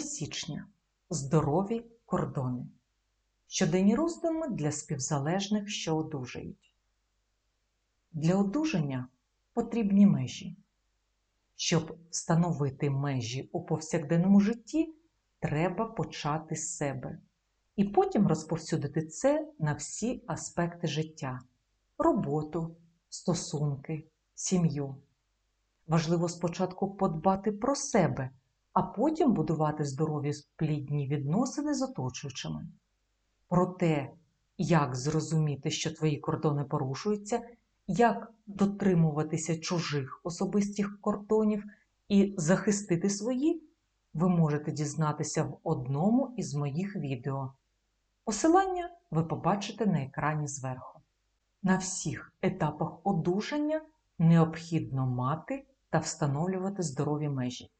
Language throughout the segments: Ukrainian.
січня. Здорові кордони. Щоденні роздуми для співзалежних, що одужають. Для одужання потрібні межі. Щоб встановити межі у повсякденному житті, треба почати з себе і потім розповсюдити це на всі аспекти життя роботу, стосунки, сім'ю. Важливо спочатку подбати про себе, а потім будувати здорові плідні відносини з оточуючими. Про те, як зрозуміти, що твої кордони порушуються, як дотримуватися чужих особистих кордонів і захистити свої, ви можете дізнатися в одному із моїх відео. Посилання ви побачите на екрані зверху. На всіх етапах одужання необхідно мати та встановлювати здорові межі.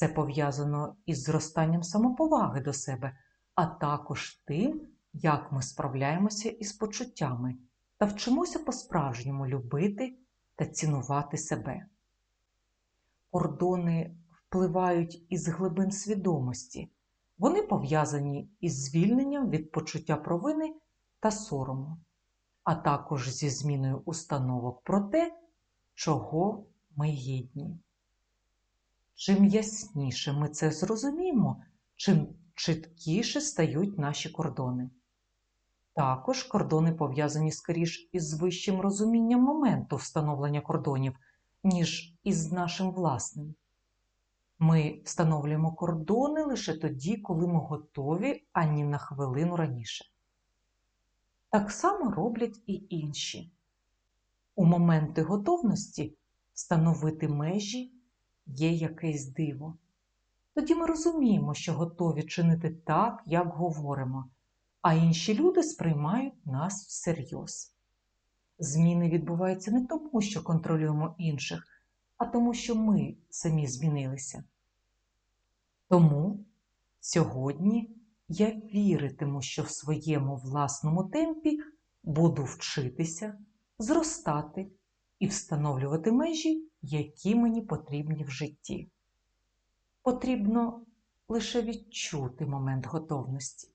Це пов'язано із зростанням самоповаги до себе, а також тим, як ми справляємося із почуттями та вчимося по-справжньому любити та цінувати себе. Кордони впливають із глибин свідомості, вони пов'язані із звільненням від почуття провини та сорому, а також зі зміною установок про те, чого ми гідні. Чим ясніше ми це зрозуміємо, чим чіткіше стають наші кордони. Також кордони пов'язані скоріш із вищим розумінням моменту встановлення кордонів, ніж із нашим власним. Ми встановлюємо кордони лише тоді, коли ми готові ані на хвилину раніше. Так само роблять і інші. У моменти готовності встановити межі є якесь диво. Тоді ми розуміємо, що готові чинити так, як говоримо, а інші люди сприймають нас всерйоз. Зміни відбуваються не тому, що контролюємо інших, а тому, що ми самі змінилися. Тому сьогодні я віритиму, що в своєму власному темпі буду вчитися, зростати і встановлювати межі, які мені потрібні в житті. Потрібно лише відчути момент готовності.